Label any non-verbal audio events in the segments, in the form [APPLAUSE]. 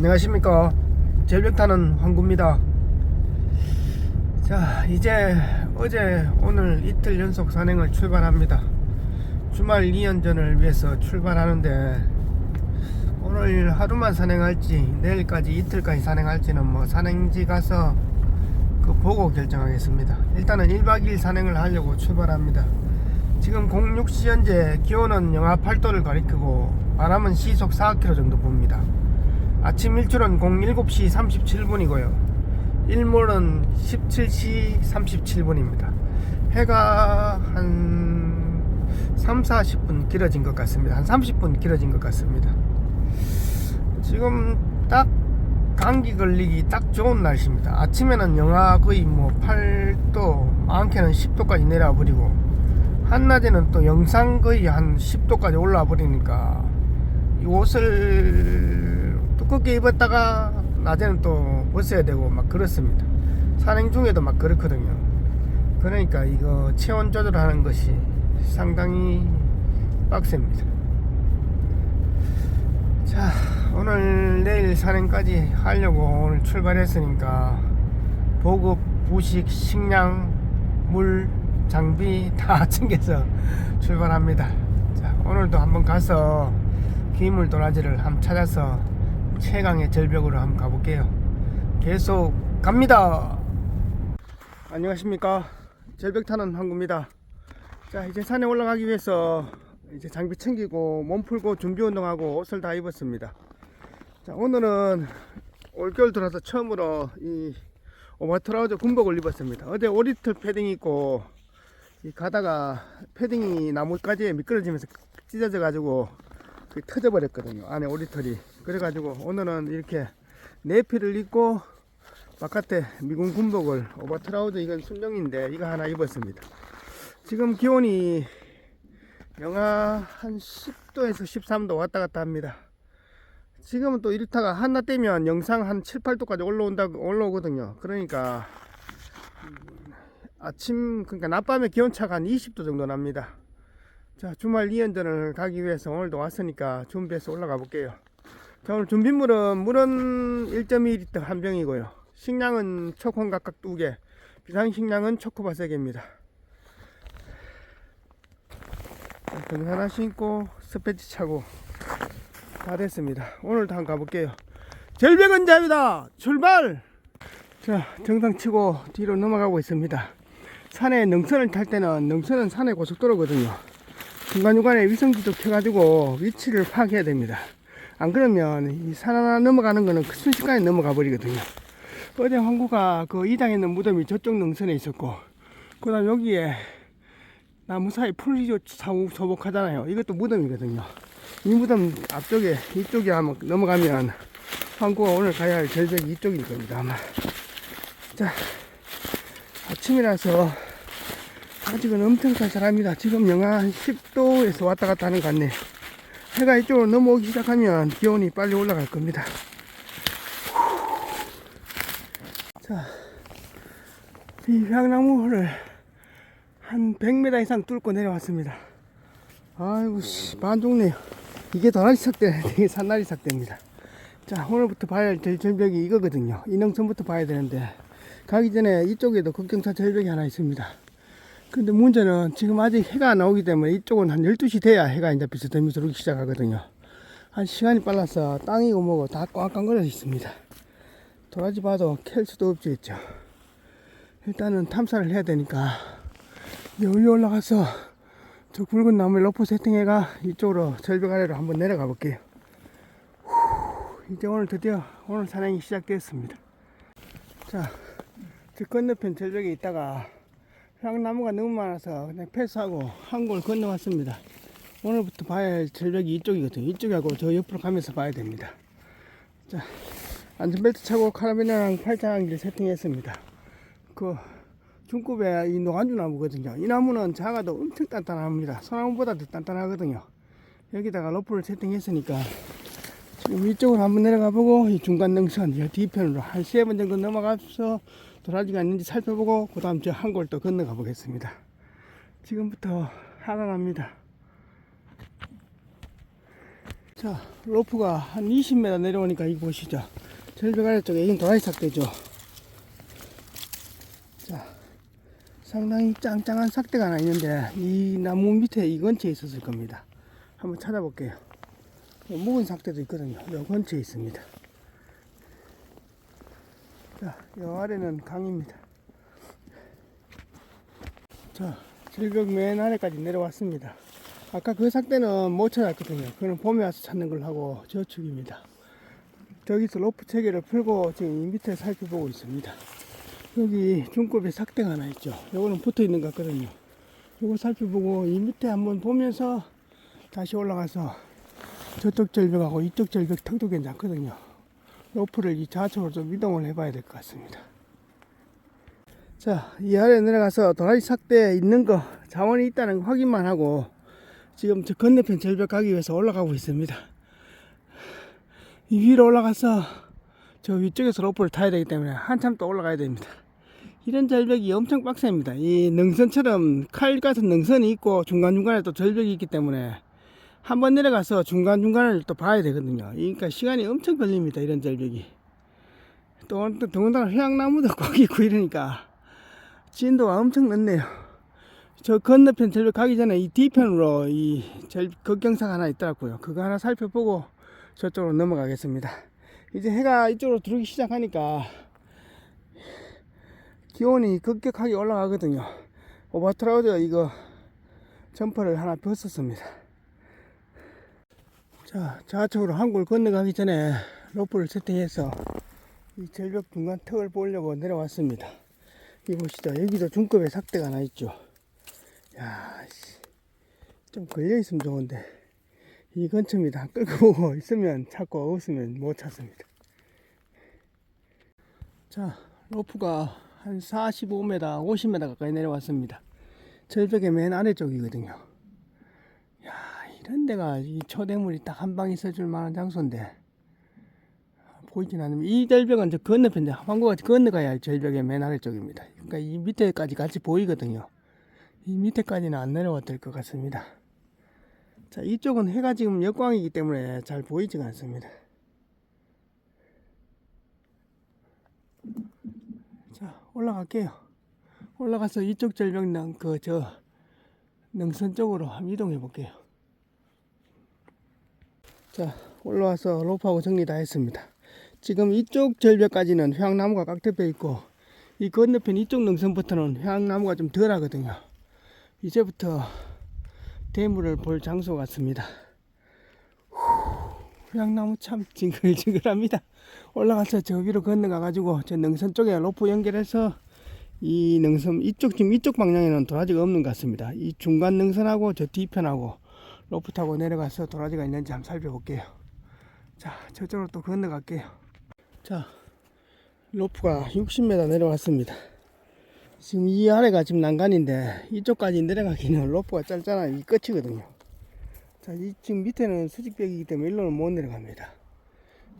안녕하십니까. 절벽타는 황구입니다. 자 이제 어제 오늘 이틀 연속 산행을 출발합니다. 주말 2연전을 위해서 출발하는데 오늘 하루만 산행할지 내일까지 이틀까지 산행할지는 뭐 산행지 가서 그 보고 결정하겠습니다. 일단은 1박 2일 산행을 하려고 출발합니다. 지금 06시 현재 기온은 영하 8도를 가리키고 바람은 시속 4km 정도 봅니다 아침 일출은 07시 37분이고요. 일몰은 17시 37분입니다. 해가 한 3, 40분 길어진 것 같습니다. 한 30분 길어진 것 같습니다. 지금 딱 감기 걸리기 딱 좋은 날씨입니다. 아침에는 영하 거의 뭐 8도, 많게는 10도까지 내려와 버리고, 한낮에는 또 영상 거의 한 10도까지 올라와 버리니까, 이 옷을 두껍게 입었다가 낮에는 또 벗어야 되고 막 그렇습니다. 산행 중에도 막 그렇거든요. 그러니까 이거 체온 조절하는 것이 상당히 빡셉니다. 자, 오늘 내일 산행까지 하려고 오늘 출발했으니까 보급, 부식, 식량, 물, 장비 다 [LAUGHS] 챙겨서 출발합니다. 자, 오늘도 한번 가서 기물 도라지를 한번 찾아서 최강의 절벽으로 한번 가볼게요. 계속 갑니다. 안녕하십니까. 절벽 타는 항구입니다. 자, 이제 산에 올라가기 위해서 이제 장비 챙기고 몸 풀고 준비 운동하고 옷을 다 입었습니다. 자, 오늘은 올겨울 들어서 처음으로 이 오마트라우저 군복을 입었습니다. 어제 오리틀 패딩 입고 이 가다가 패딩이 나뭇가지에 미끄러지면서 찢어져 가지고 그 터져버렸거든요. 안에 오리털이. 그래가지고 오늘은 이렇게 내피를 입고 바깥에 미군 군복을 오버트라우드 이건 순정인데 이거 하나 입었습니다. 지금 기온이 영하 한 10도에서 13도 왔다 갔다 합니다. 지금은 또 이렇다가 한낮 되면 영상 한 7, 8도까지 올라온다 올라오거든요. 그러니까 음, 아침 그러니까 낮밤에 기온차가 한 20도 정도 납니다. 자 주말 2연전을 가기 위해서 오늘도 왔으니까 준비해서 올라가 볼게요 자 오늘 준비물은 물은 1.2리터 한 병이고요. 식량은 초콘 각각 2개 비상식량은 초코바 3개입니다. 등 하나 신고 스패치 차고 다 됐습니다. 오늘도 한번 가볼게요. 절벽은 잡이다. 출발! 자 정상 치고 뒤로 넘어가고 있습니다. 산에 능선을 탈 때는 능선은 산의 고속도로거든요. 중간중간에 위성지도 켜가지고 위치를 파악해야 됩니다. 안 그러면 이산 하나 넘어가는 거는 그 순식간에 넘어가 버리거든요. 어제 황구가 그 이당에 있는 무덤이 저쪽 능선에 있었고, 그 다음 여기에 나무 사이 풀이 소복하잖아요. 이것도 무덤이거든요. 이 무덤 앞쪽에, 이쪽에 한번 넘어가면 황구가 오늘 가야 할 절벽이 이쪽일 겁니다, 아마. 자, 아침이라서 아직은 엄청 쌀쌀합니다. 지금 영하 10도에서 왔다 갔다 하는 것 같네. 해가 이쪽으로 넘어오기 시작하면 기온이 빨리 올라갈 겁니다. 자, 이 향나무를 한 100m 이상 뚫고 내려왔습니다. 아이고, 씨, 반죽네요. 이게 도라지 삭대, 이게 산나리 삭대입니다. 자, 오늘부터 봐야 할 절벽이 이거거든요. 이능선부터 봐야 되는데, 가기 전에 이쪽에도 걱정차 절벽이 하나 있습니다. 근데 문제는 지금 아직 해가 안 나오기 때문에 이쪽은 한 12시 돼야 해가 이제 비스듬히 들어오기 시작하거든요. 한 시간이 빨라서 땅이고 뭐고 다 꽝꽝거려 있습니다. 도라지 봐도 캘 수도 없죠, 있죠. 일단은 탐사를 해야 되니까 여기 올라가서 저 굵은 나무에 로프 세팅해가 이쪽으로 절벽 아래로 한번 내려가 볼게요. 후, 이제 오늘 드디어 오늘 산행이 시작되었습니다. 자, 저 건너편 절벽에 있다가 향나무가 너무 많아서 그냥 패스하고 한골 건너왔습니다. 오늘부터 봐야 할 절벽이 이쪽이거든요. 이쪽하고 저 옆으로 가면서 봐야 됩니다. 자, 안전벨트 차고 카라비나랑 팔짱길 세팅했습니다. 그 중급의 이 노간주 나무거든요. 이 나무는 작아도 엄청 단단합니다. 소나무보다 더 단단하거든요. 여기다가 로프를 세팅했으니까 지금 이쪽으로 한번 내려가 보고 이 중간 능선 이 뒤편으로 한 세 번 정도 넘어가서 도라지가 있는지 살펴보고 그 다음 저 한 골 또 건너가 보겠습니다. 지금부터 하강합니다. 자, 로프가 한 20m 내려오니까 이거 보시죠. 절벽 아래쪽에 이건 도라지 삭대죠. 자, 상당히 짱짱한 삭대가 하나 있는데 이 나무 밑에 이 근처에 있었을 겁니다. 한번 찾아볼게요. 묵은 삭대도 있거든요. 이 근처에 있습니다. 자, 이 아래는 강입니다. 자, 절벽 맨 아래까지 내려왔습니다. 아까 그 삭대는 못 찾았거든요. 그는 봄에 와서 찾는 걸 하고 저축입니다. 저기서 로프 체계를 풀고 지금 이 밑에 살펴보고 있습니다. 여기 중급에 삭대가 하나 있죠. 요거는 붙어 있는 것 같거든요. 요거 살펴보고 이 밑에 한번 보면서 다시 올라가서 저쪽 절벽하고 이쪽 절벽 턱도 괜찮거든요. 로프를 이 좌측으로 좀 이동을 해봐야 될 것 같습니다. 자, 이 아래 내려가서 도라지 삭대에 있는 거, 자원이 있다는 거 확인만 하고 지금 저 건너편 절벽 가기 위해서 올라가고 있습니다. 이 위로 올라가서 저 위쪽에서 로프를 타야 되기 때문에 한참 또 올라가야 됩니다. 이런 절벽이 엄청 빡셉니다. 이 능선처럼 칼 같은 능선이 있고 중간중간에 또 절벽이 있기 때문에 한번 내려가서 중간중간을 또 봐야 되거든요. 그러니까 시간이 엄청 걸립니다. 이런 절벽이. 또, 또 더군다나 휴양나무도 [LAUGHS] 꼭 있고 이러니까 진도가 엄청 늦네요. 저 건너편 절벽 가기 전에 이 뒤편으로 이 절, 급경사가 하나 있더라고요. 그거 하나 살펴보고 저쪽으로 넘어가겠습니다. 이제 해가 이쪽으로 들어오기 시작하니까 기온이 급격하게 올라가거든요. 오버트라우드 이거 점퍼를 하나 벗었습니다. 자, 좌측으로 한 골 건너가기 전에 로프를 세팅해서 이 절벽 중간 턱을 보려고 내려왔습니다. 이 보시죠. 여기도 중급의 삭대가 하나 있죠. 야, 씨. 좀 걸려 있으면 좋은데 이 근처입니다. 끌고 있으면 찾고 없으면 못 찾습니다. 자, 로프가 한 45m, 50m 가까이 내려왔습니다. 절벽의 맨 아래쪽이거든요. 야, 이런 데가 이 초대물이 딱 한 방 있어줄 만한 장소인데 보이진 않으면 이 절벽은 저 건너편 이제 황구가 건너가야 할 절벽의 맨 아래쪽입니다. 그러니까 이 밑에까지 같이 보이거든요. 이 밑에까지는 안 내려와 될것 같습니다. 자, 이쪽은 해가 지금 역광이기 때문에 잘 보이지가 않습니다. 자, 올라갈게요. 올라가서 이쪽 절벽 그 저 능선 쪽으로 한번 이동해 볼게요. 자, 올라와서 로프하고 정리 다 했습니다. 지금 이쪽 절벽까지는 휴양나무가 꽉 덮여 있고 이 건너편 이쪽 능선부터는 휴양나무가 좀 덜 하거든요. 이제부터 대물을 볼 장소 같습니다. 후, 휴양나무 참 징글징글합니다. 올라가서 저 위로 건너가 가지고 저 능선 쪽에 로프 연결해서 이 능선 이쪽 지금 이쪽 방향에는 도라지가 없는 것 같습니다. 이 중간 능선하고 저 뒤편하고 로프 타고 내려가서 도라지가 있는지 한번 살펴볼게요. 자, 저쪽으로 또 건너갈게요. 자, 로프가 60m 내려왔습니다. 지금 이 아래가 지금 난간인데 이쪽까지 내려가기는 [LAUGHS] 로프가 짧잖아요. 이 끝이거든요. 자, 이 지금 밑에는 수직벽이기 때문에 일로는 못 내려갑니다.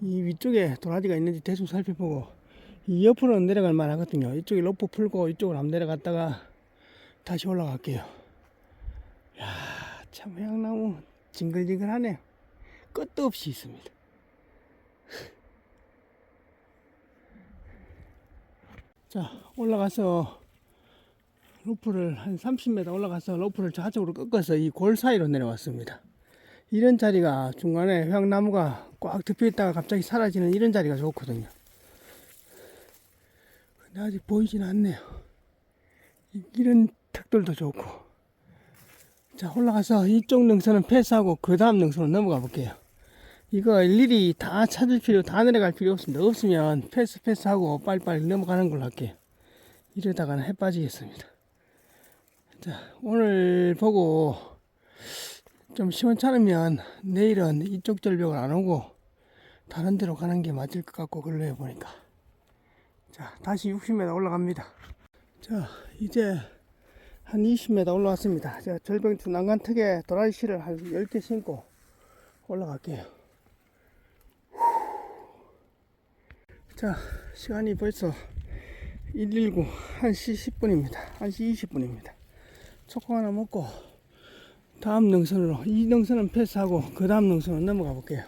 이 위쪽에 도라지가 있는지 대충 살펴보고 이 옆으로는 내려갈 만하거든요. 이쪽에 로프 풀고 이쪽으로 한번 내려갔다가 다시 올라갈게요. 야, 참 향나무 징글징글하네요. 끝도 없이 있습니다. 자, 올라가서 로프를 한 30m 올라가서 로프를 좌측으로 꺾어서 이 골 사이로 내려왔습니다. 이런 자리가 중간에 휴양나무가 꽉 덮여 있다가 갑자기 사라지는 이런 자리가 좋거든요. 근데 아직 보이진 않네요. 이- 이런 턱들도 좋고. 자, 올라가서 이쪽 능선은 패스하고 그 다음 능선으로 넘어가 볼게요. 이거 일일이 다 찾을 필요, 다 내려갈 필요 없습니다. 없으면 패스 패스하고 빨리빨리 넘어가는 걸로 할게요. 이러다가는 해 빠지겠습니다. 자, 오늘 보고 좀 시원찮으면 내일은 이쪽 절벽을 안 오고 다른 데로 가는 게 맞을 것 같고 그러려 보니까. 자, 다시 60m 올라갑니다. 자, 이제 한 20m 올라왔습니다. 자, 절벽 난간 턱에 도라지 실을 한 10개 신고 올라갈게요. 자, 시간이 벌써 119, 1시 10분입니다. 1시 20분입니다. 초코 하나 먹고 다음 능선으로 이 능선은 패스하고 그 다음 능선으로 넘어가 볼게요.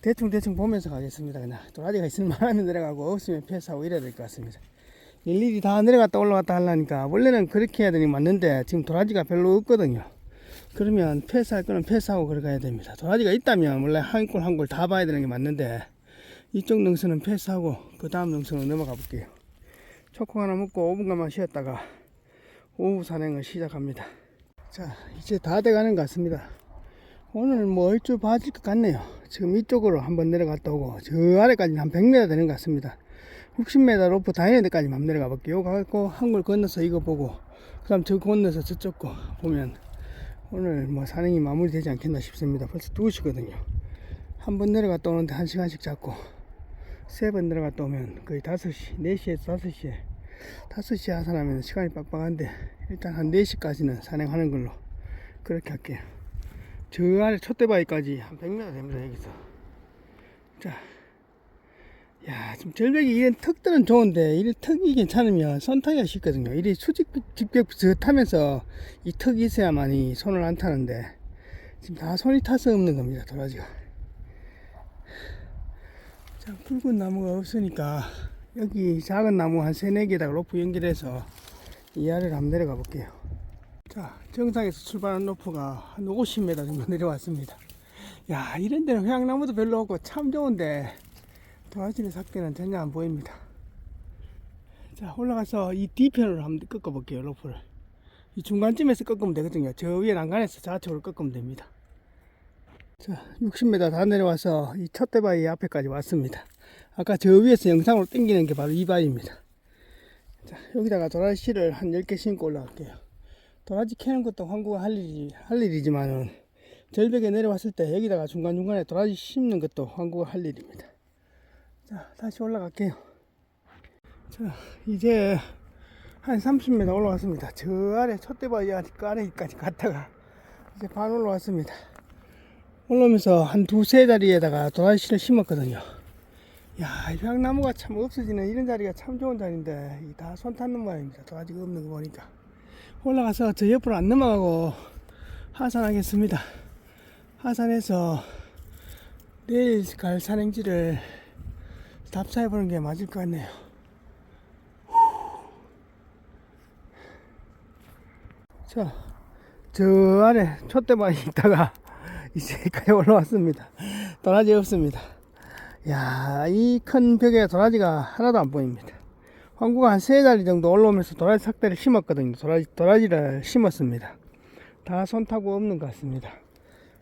대충 대충 보면서 가겠습니다. 그냥 도라지가 있으면 [LAUGHS] 많으면 내려가고 없으면 패스하고 이래야 될 것 같습니다. 일일이 다 내려갔다 올라갔다 하려니까 원래는 그렇게 해야 되는 게 맞는데 지금 도라지가 별로 없거든요. 그러면 패스할 거는 패스하고 그러가야 됩니다. 도라지가 있다면 원래 한골한골다 봐야 되는 게 맞는데 이쪽 능선은 패스하고 그 다음 능선으로 넘어가 볼게요. 초코 하나 먹고 5분간만 쉬었다가 오후 산행을 시작합니다. 자, 이제 다 돼가는 것 같습니다. 오늘 뭐 얼추 봐질 것 같네요. 지금 이쪽으로 한번 내려갔다 오고 저 아래까지는 한 100m 되는 것 같습니다. 60m 로프 데까지만 한번 내려가 볼게요. 가고 한골 건너서 이거 보고 그 다음 저 건너서 저쪽 거 보면 오늘 뭐 산행이 마무리되지 않겠나 싶습니다. 벌써 2시거든요. 한 번 내려갔다 오는데 1시간씩 잡고 세 번 내려갔다 오면 거의 5시, 4시에서 5시에 5시에 하산하면 시간이 빡빡한데 일단 한 4시까지는 산행하는 걸로 그렇게 할게요. 저 아래 촛대바위까지 한 100m 됩니다, 여기서. 자. 야, 지금 절벽이 이런 턱들은 좋은데, 이런 턱이 괜찮으면 손 타기가 쉽거든요. 이리 수직 직벽 타면서 이 턱이 있어야만 이 손을 안 타는데, 지금 다 손이 타서 없는 겁니다, 도라지가. 자, 붉은 나무가 없으니까, 여기 작은 나무 한 세네 개에다가 로프 연결해서 이 아래로 한번 내려가 볼게요. 자, 정상에서 출발한 로프가 한 50m 정도 [LAUGHS] 내려왔습니다. 야, 이런 데는 회양나무도 별로 없고 참 좋은데, 도화지는 삭대는 전혀 안 보입니다. 자, 올라가서 이 뒤편으로 한번 꺾어볼게요, 로프를. 이 중간쯤에서 꺾으면 되거든요. 저 위에 난간에서 좌측으로 꺾으면 됩니다. 자, 60m 다 내려와서 이 첫대 바위 앞에까지 왔습니다. 아까 저 위에서 영상으로 당기는 게 바로 이 바위입니다. 자, 여기다가 도라지씨를 한 10개 심고 올라갈게요. 도라지 캐는 것도 황구가 할 일이, 할 일이지만은 절벽에 내려왔을 때 여기다가 중간중간에 도라지 심는 것도 황구가 할 일입니다. 자, 다시 올라갈게요. 자, 이제 한 30m 올라왔습니다. 저 아래 첫대바위 아래까지 갔다가 이제 반 올라왔습니다. 올라오면서 한 두세 자리에다가 도라지씨를 심었거든요. 야, 이 향나무가 참 없어지는 이런 자리가 참 좋은 자리인데 이다손 탔는 모양입니다. 도라지가 없는 거 보니까. 올라가서 저 옆으로 안 넘어가고 하산하겠습니다. 하산해서 내일 갈 산행지를 답사해 보는 게 맞을 것 같네요. 자, 저 아래 촛대바위 있다가 [LAUGHS] 이제 여기까지 올라왔습니다. 도라지 없습니다. 야, 이 큰 벽에 도라지가 하나도 안 보입니다. 황구가 한 세 자리 정도 올라오면서 도라지 삭대를 심었거든요. 도라지, 도라지를 심었습니다. 다 손 타고 없는 것 같습니다.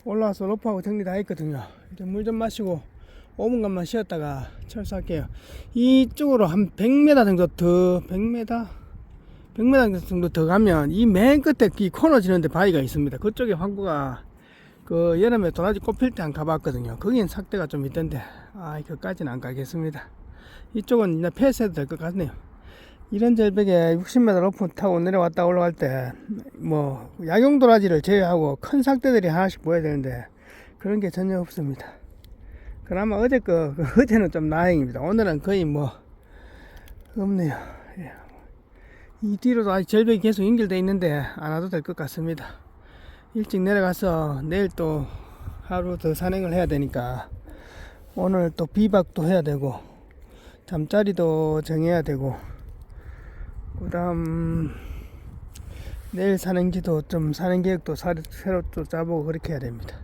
올라와서 로프하고 정리 다 했거든요. 이제 물 좀 마시고 5분간만 쉬었다가 철수할게요. 이쪽으로 한 100m 정도 더, 100m? 100m 정도 더 가면 이 맨 끝에 이 코너 지는데 바위가 있습니다. 그쪽에 황구가 그 여름에 도라지 꽃 필 때 안 가봤거든요. 거긴 삭대가 좀 있던데, 아, 그까지는 안 가겠습니다. 이쪽은 이제 폐쇄도 될 것 같네요. 이런 절벽에 60m 로프 타고 내려왔다 올라갈 때, 뭐, 약용 도라지를 제외하고 큰 삭대들이 하나씩 보여야 되는데, 그런 게 전혀 없습니다. 그나마 어제 거, 그 어제는 좀 다행입니다. 오늘은 거의 뭐, 없네요. 예. 이 뒤로도 아직 절벽이 계속 연결되어 있는데, 안 와도 될 것 같습니다. 일찍 내려가서 내일 또 하루 더 산행을 해야 되니까, 오늘 또 비박도 해야 되고, 잠자리도 정해야 되고, 그 다음, 내일 산행지도 좀 산행 계획도 사- 새로 또 짜보고 그렇게 해야 됩니다.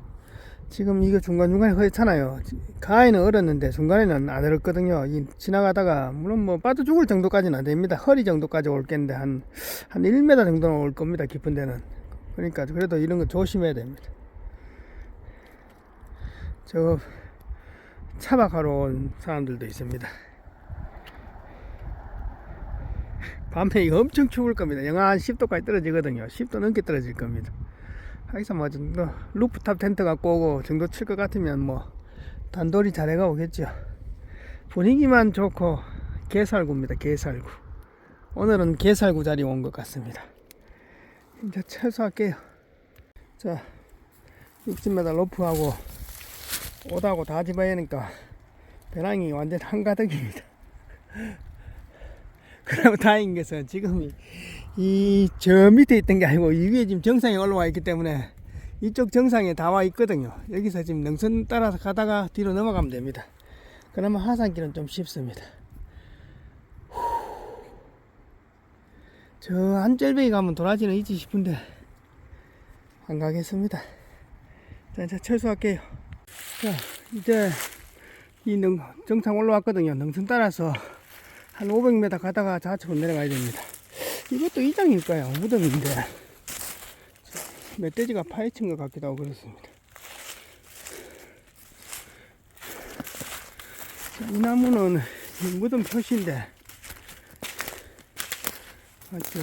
지금 이거 중간중간에 흐릿잖아요. 가에는 얼었는데 중간에는 안 얼었거든요. 이 지나가다가, 물론 뭐 빠져 죽을 정도까지는 안 됩니다. 허리 정도까지 올 겠는데 한, 한 1m 정도는 올 겁니다. 깊은 데는. 그러니까 그래도 이런 거 조심해야 됩니다. 저, 차박하러 온 사람들도 있습니다. 밤에 엄청 추울 겁니다. 영하 한 10도까지 떨어지거든요. 10도 넘게 떨어질 겁니다. 하기서 뭐 정도 루프탑 텐트 갖고 오고 정도 칠 것 같으면 뭐 단돌이 잘해가 오겠죠. 분위기만 좋고 개살구입니다. 개살구. 오늘은 개살구 자리 온 것 같습니다. 이제 철수할게요. 자, 60m 로프하고 오다고 다 집어야 하니까 배낭이 완전 한가득입니다. [LAUGHS] 그러면 다행인 것은 지금 이 저 밑에 있던 게 아니고 이 위에 지금 정상에 올라와 있기 때문에 이쪽 정상에 다 와 있거든요. 여기서 지금 능선 따라서 가다가 뒤로 넘어가면 됩니다. 그러면 하산길은 좀 쉽습니다. 후. 저 안절벽에 가면 도라지는 있지 싶은데 안 가겠습니다. 자, 이제 철수할게요. 자, 이제 이 능, 정상 올라왔거든요. 능선 따라서 한 500m 가다가 좌측으로 내려가야 됩니다. 이것도 이장일까요? 무덤인데. 멧돼지가 파헤친 것 같기도 하고 그렇습니다. 자, 이 나무는 이 무덤 표시인데. 맞죠?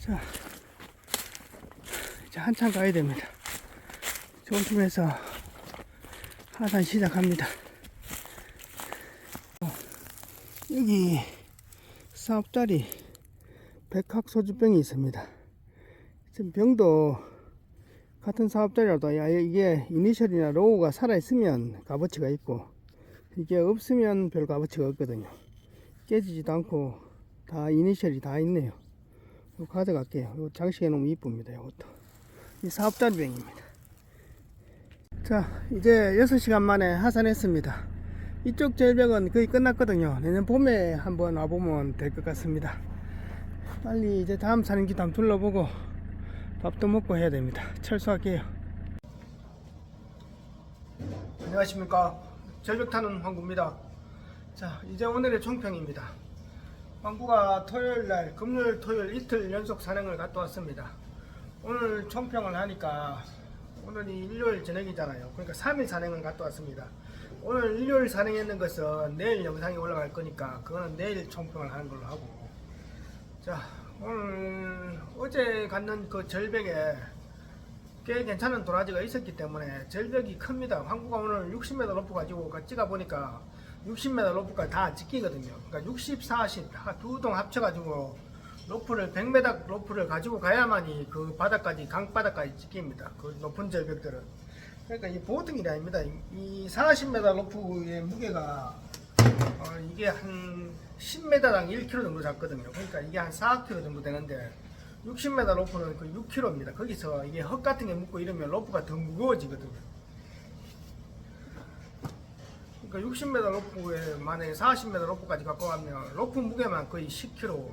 자, 이제 한참 가야 됩니다. 조심해서 하산 시작합니다. 어, 여기 사업자리 백학 소주병이 있습니다. 지금 병도 같은 사업자리라도 야, 이게 이니셜이나 로우가 살아있으면 값어치가 있고 이게 없으면 별 값어치가 없거든요. 깨지지도 않고 다 이니셜이 다 있네요. 이거 가져갈게요. 이거 장식해 놓으면 이쁩니다. 이것도. 이 사업자리 병입니다. 자, 이제 6시간 만에 하산했습니다. 이쪽 절벽은 거의 끝났거든요. 내년 봄에 한번 와보면 될 것 같습니다. 빨리 이제 다음 산행지도 한번 둘러보고 밥도 먹고 해야 됩니다. 철수할게요. 안녕하십니까. 절벽 타는 황구입니다. 자, 이제 오늘의 총평입니다. 황구가 토요일 날, 금요일, 토요일 이틀 연속 산행을 갔다 왔습니다. 오늘 총평을 하니까 오늘이 일요일 저녁이잖아요. 그러니까 3일 산행을 갔다 왔습니다. 오늘 일요일 산행했는 것은 내일 영상이 올라갈 거니까 그거는 내일 총평을 하는 걸로 하고 자 오늘 어제 갔는 그 절벽에 꽤 괜찮은 도라지가 있었기 때문에 절벽이 큽니다. 항구가 오늘 60m 로프 가지고 가- 찍어 보니까 60m 로프가 다 찍히거든요. 그러니까 60, 40 두 동 합쳐가지고 로프를 100m 로프를 가지고 가야만이 그 바닥까지 강 바닥까지 찍힙니다. 그 높은 절벽들은 그러니까 이 보통 일이 아닙니다. 이 40m 로프의 무게가 어, 이게 한 10m당 1kg 정도 잡거든요. 그러니까 이게 한 4kg 정도 되는데 60m 로프는 그 6kg입니다. 거기서 이게 흙 같은 게 묻고 이러면 로프가 더 무거워지거든요. 그러니까 60m 로프에 만약에 40m 로프까지 갖고 가면 로프 무게만 거의 10kg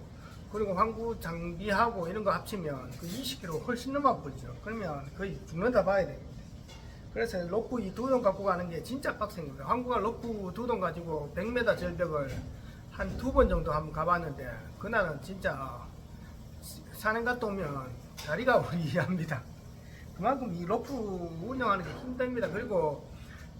그리고 항구 장비하고 이런 거 합치면 그 20kg 훨씬 넘어 버리죠. 그러면 거의 죽는다 봐야 됩니다. 그래서 로프 이두동 갖고 가는 게 진짜 빡센 겁니다. 항구가 로프 두동 가지고 100m 절벽을 한 두 번 정도 한번 가봤는데 그날은 진짜 산행 갔다 오면 다리가 [LAUGHS] 우리합니다. 그만큼 이 로프 운영하는 게 힘듭니다. 그리고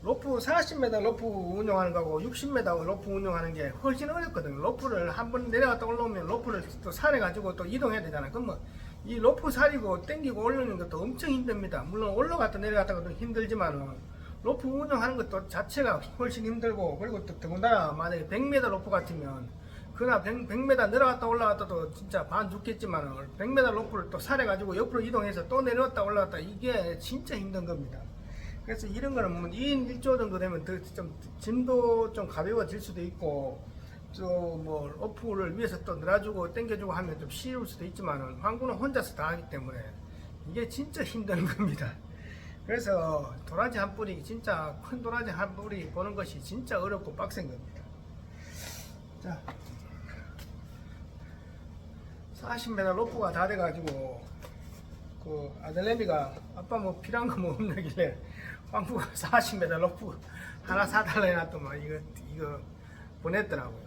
로프 40m 로프 운영하는 거하고 60m 로프 운영하는 게 훨씬 어렵거든요. 로프를 한 번 내려갔다 올라오면 로프를 또 살해 가지고 또 이동해야 되잖아요. 그러면 이 로프 살이고 땡기고 올리는 것도 엄청 힘듭니다. 물론 올라갔다 내려갔다가도 힘들지만은 로프 운영하는 것도 자체가 훨씬 힘들고 그리고 또 더군다나 만약에 100m 로프 같으면 그나 100, 100m 내려갔다 올라갔다도 진짜 반 죽겠지만 100m 로프를 또 살해 가지고 옆으로 이동해서 또 내려왔다 올라갔다 이게 진짜 힘든 겁니다. 그래서 이런 거는 뭐 2인 1조 정도 되면 더 좀 짐도 좀 가벼워질 수도 있고 또뭐 로프를 위에서 또 늘어주고 당겨주고 하면 좀 쉬울 수도 있지만은 황구는 혼자서 다 하기 때문에 이게 진짜 힘든 [LAUGHS] 겁니다. 그래서 도라지 한 뿌리 진짜 큰 도라지 한 뿌리 보는 것이 진짜 어렵고 빡센 겁니다. 자, 40m 로프가 다 돼가지고 그 아들내미가 아빠 뭐 필요한 거 뭐 없냐길래 황구가 40m 로프 하나 사달라 해놨더만 이거 이거 보냈더라고요.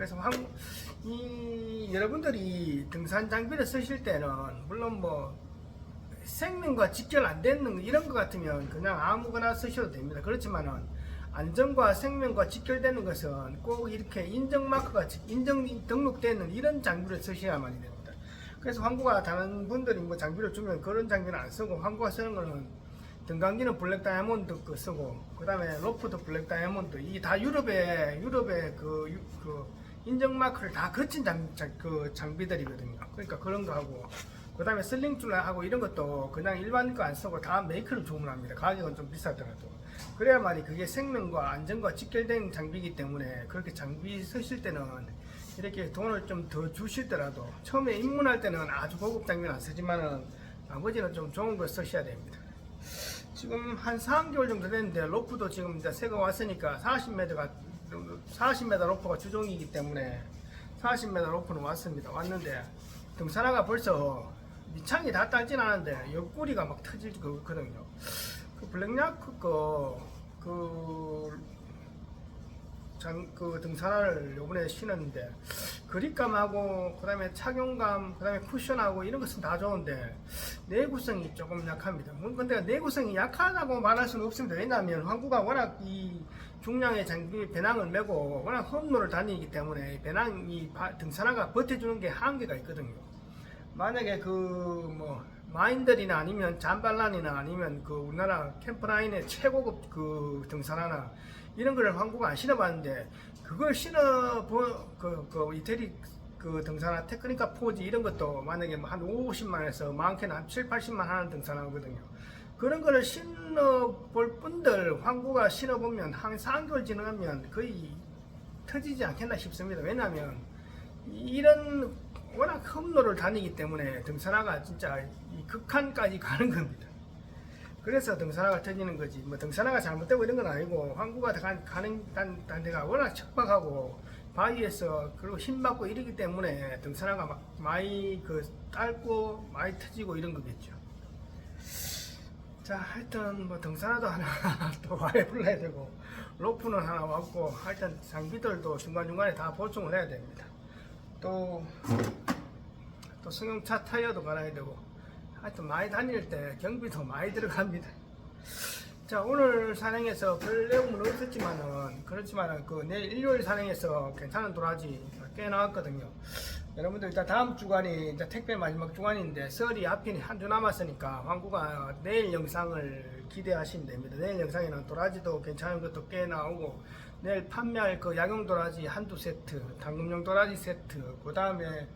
그래서 황, 이 여러분들이 등산 장비를 쓰실 때는 물론 뭐 생명과 직결 안 되는 이런 것 같으면 그냥 아무거나 쓰셔도 됩니다. 그렇지만은 안전과 생명과 직결되는 것은 꼭 이렇게 인정 마크가 인정 등록되는 이런 장비를 쓰셔야만이 됩니다. 그래서 황구가 다른 분들이 뭐 장비를 주면 그런 장비는 안 쓰고 황구가 쓰는 거는 등강기는 블랙 다이아몬드 거 쓰고 그다음에 로프도 블랙 다이아몬드 이 다 유럽의 유럽의 그, 유- 그 인정 마크를 다 거친 장, 장, 그 장비들이거든요. 그러니까 그런 거 하고 그 다음에 슬링줄하고 이런 것도 그냥 일반 거 안 쓰고 다 메이커를 주문합니다. 가격은 좀 비싸더라도. 그래야만이 그게 생명과 안전과 직결된 장비이기 때문에 그렇게 장비 쓰실 때는 이렇게 돈을 좀 더 주시더라도 처음에 입문할 때는 아주 고급 장비는 안 쓰지만은 나머지는 좀 좋은 걸 쓰셔야 됩니다. 지금 한 3개월 정도 됐는데 로프도 지금 이제 새거 왔으니까 40m가 40m 로프가 주종이기 때문에 40m 로프는 왔습니다. 왔는데 등산화가 벌써 밑창이 다 딸진 않은데 옆구리가 막 터질 거거든요. 그 블랙야크 거그 장, 그 등산화를 요번에 신었는데 그립감하고 그 다음에 착용감 그 다음에 쿠션하고 이런 것은 다 좋은데 내구성이 조금 약합니다. 뭐 근데 내구성이 약하다고 말할 수는 없습니다. 왜냐하면 항구가 워낙 이 중량의 장비 배낭을 메고 워낙 험로를 다니기 때문에 배낭이 바- 등산화가 버텨주는 게 한계가 있거든요. 만약에 그 뭐 마인들이나 아니면 잠발란이나 아니면 그 우리나라 캠프라인의 최고급 그 등산화나 이런 거를 한국 안 신어봤는데 그걸 신어 보그 그 이태리 그 등산화 테크니카 포지 이런 것도 만약에 뭐한 50만에서 많게는 한 7, 80만 하는 등산화거든요. 그런 거를 신어 볼 분들 황구가 신어 보면 한 3개월 지나면 거의 터지지 않겠나 싶습니다. 왜냐하면 이런 워낙 험로를 다니기 때문에 등산화가 진짜 이 극한까지 가는 겁니다. 그래서 등산화가 터지는 거지. 뭐 등산화가 잘못되고 이런 건 아니고 항구가 가- 가는 단, 단 데가 워낙 척박하고 바위에서 그리고 힘 받고 이러기 때문에 등산화가 막 많이 그 짧고 많이 터지고 이런 거겠죠. 자, 하여튼 뭐 등산화도 하나 [LAUGHS] 또 불러야 되고 로프는 하나 왔고 하여튼 장비들도 중간중간에 다 보충을 해야 됩니다. 또, 또 승용차 타이어도 갈아야 되고 하여튼 많이 다닐 때 경비도 많이 들어갑니다. 자 오늘 산행에서 별 내용은 없었지만은 그렇지만은 그 내일 일요일 산행에서 괜찮은 도라지 꽤 나왔거든요. 여러분들 일단 다음 주간이 이제 택배 마지막 주간인데 설이 앞이 한 주 남았으니까 황구가 내일 영상을 기대하시면 됩니다. 내일 영상에는 도라지도 괜찮은 것도 꽤 나오고 내일 판매할 그 약용 도라지 한두 세트, 당금용 도라지 세트, 그 다음에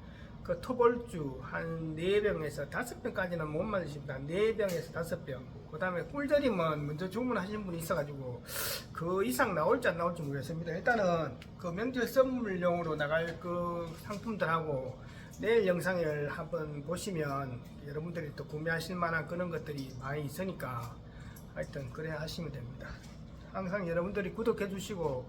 그 토벌주 한 4병에서 5병까지는 못 만드십니다. 4병에서 5병. 그 다음에 꿀절임은 먼저 주문하신 분이 있어가지고 그 이상 나올지 안 나올지 모르겠습니다. 일단은 그 명절 선물용으로 나갈 그 상품들하고 내일 영상을 한번 보시면 여러분들이 또 구매하실 만한 그런 것들이 많이 있으니까 하여튼 그래 하시면 됩니다. 항상 여러분들이 구독해 주시고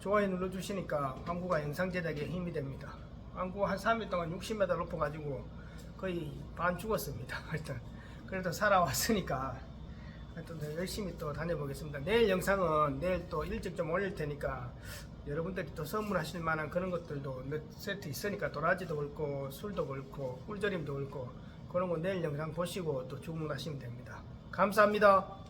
좋아요 눌러 주시니까 광고가 영상 제작에 힘이 됩니다. 광고 한 3일 동안 60m 높아 가지고 거의 반 죽었습니다. [LAUGHS] 하여튼 그래도 살아왔으니까 하여튼 더 열심히 또 다녀보겠습니다. 내일 영상은 내일 또 일찍 좀 올릴 테니까 여러분들이 또 선물하실 만한 그런 것들도 몇 세트 있으니까 도라지도 그렇고 술도 그렇고 꿀절임도 그렇고 그런 거 내일 영상 보시고 또 주문하시면 됩니다. 감사합니다.